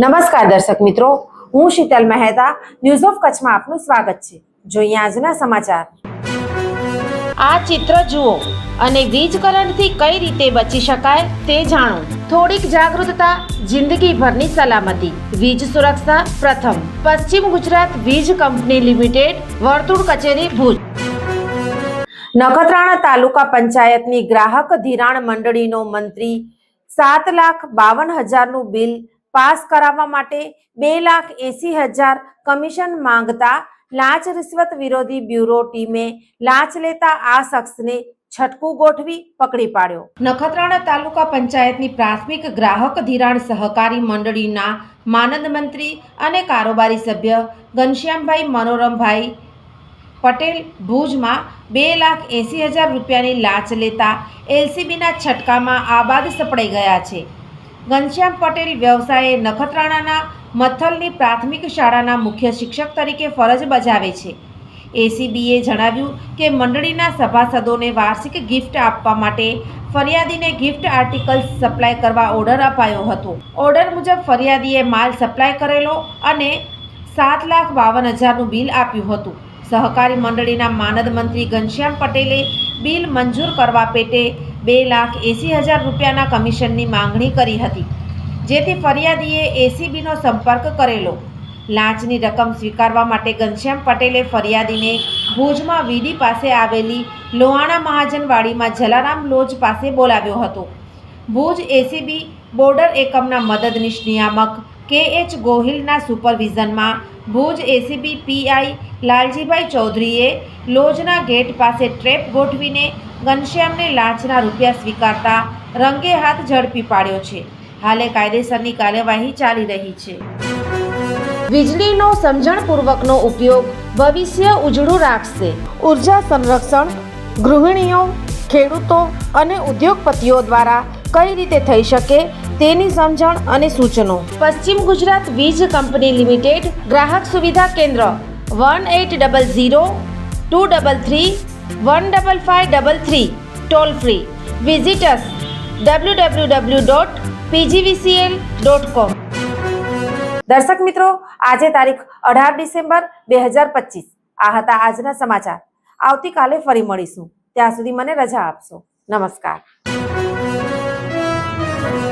નમસ્કાર દર્શક મિત્રો હું શીતલ મહેતા ન્યૂઝ ઓફ કચ્છમાં આપનું સ્વાગત છે. જોઈએ આજના સમાચાર. આ ચિત્ર જુઓ અને વીજ કરંટથી કઈ રીતે બચી શકાય તે જાણો. થોડીક જાગૃતતા જિંદગીભરની સલામતી. વીજ સુરક્ષા પ્રથમ. પશ્ચિમ ગુજરાત વીજ કંપની લિમિટેડ વર્તુળ કચેરી ભુજ. નખત્રાણા તાલુકા પંચાયતની ગ્રાહક ધિરાણ મંડળીનો મંત્રી સાત લાખ બાવન હજારનું બિલ પાસ કરાવવા માટે બે લાખ એસી હજાર કમિશન માંગતા લાંચ રિશ્વત વિરોધી બ્યુરો ટીમે લાંચ લેતા આ શખ્સને છટકું ગોઠવી પકડી પાડ્યો. નખત્રાણા તાલુકા પંચાયતની પ્રાથમિક ગ્રાહક ધિરાણ સહકારી મંડળીના માનદ મંત્રી અને કારોબારી સભ્ય ઘનશ્યામભાઈ મનોરમભાઈ પટેલ ભુજમાં બે લાખ એંસી હજાર રૂપિયાની લાંચ લેતા એલસીબીના છટકામાં આબાદ સપડાઈ ગયા છે. ઘનશ્યામ પટેલ વ્યવસાયે નખત્રાણાના મથલની પ્રાથમિક શાળાના મુખ્ય શિક્ષક તરીકે ફરજ બજાવે છે. એસીબીએ જણાવ્યું કે મંડળીના સભાસદોને વાર્ષિક ગિફ્ટ આપવા માટે ફરિયાદીને ગિફ્ટ આર્ટિકલ્સ સપ્લાય કરવા ઓર્ડર અપાયો હતો. ઓર્ડર મુજબ ફરિયાદીએ માલ સપ્લાય કરેલો અને સાત લાખ બાવન હજારનું બિલ આપ્યું હતું. સહકારી મંડળીના માનદ મંત્રી ઘનશ્યામ પટેલે બિલ મંજૂર કરવા પેટે બે લાખ એંસી હજાર રૂપિયાના કમિશનની માંગણી કરી હતી. જેથી ફરિયાદીએ એસીબીનો સંપર્ક કરેલો. લાંચની રકમ સ્વીકારવા માટે ઘનશ્યામ પટેલે ફરિયાદીને ભુજમાં વીડી પાસે આવેલી લોહાણા મહાજનવાડીમાં જલારામ લોજ પાસે બોલાવ્યો હતો. ભુજ એસીબી બોર્ડર એકમના મદદનીશ નિયામક કે એચ ગોહિલના સુપરવિઝનમાં ભુજ એસીબી પીઆઈ લાલજીભાઈ ચૌધરીએ લોજના ગેટ પાસે ટ્રેપ ગોઠવીને ઘનશ્યામને લાંચના રૂપિયા સ્વીકારતા રંગે હાથ ઝડપી પાડ્યો છે. હાલે કાયદેસરની કાર્યવાહી ચાલી રહી છે. વીજળીનો સમજણપૂર્વકનો ઉપયોગ ભવિષ્ય ઉજળું રાખશે. ઊર્જા સંરક્ષણ, ગૃહિણીઓ, ખેડૂતો અને ઉદ્યોગપતિઓ દ્વારા કઈ રીતે થઈ શકે તેની સમજણ અને સૂચનો. પશ્ચિમ ગુજરાત વીજ કંપની લિમિટેડ ગ્રાહક સુવિધા કેન્દ્ર one eight double zero two double three one double five double three toll free. Visitors W W W dot PGVCL dot com દર્શક મિત્રો, આજે તારીખ અઢાર ડિસેમ્બર બે હજાર પચીસ. આ હતા આજના સમાચાર. આવતીકાલે ફરી મળીશું. ત્યાં સુધી મને રજા આપશો. નમસ્કાર. Thank you.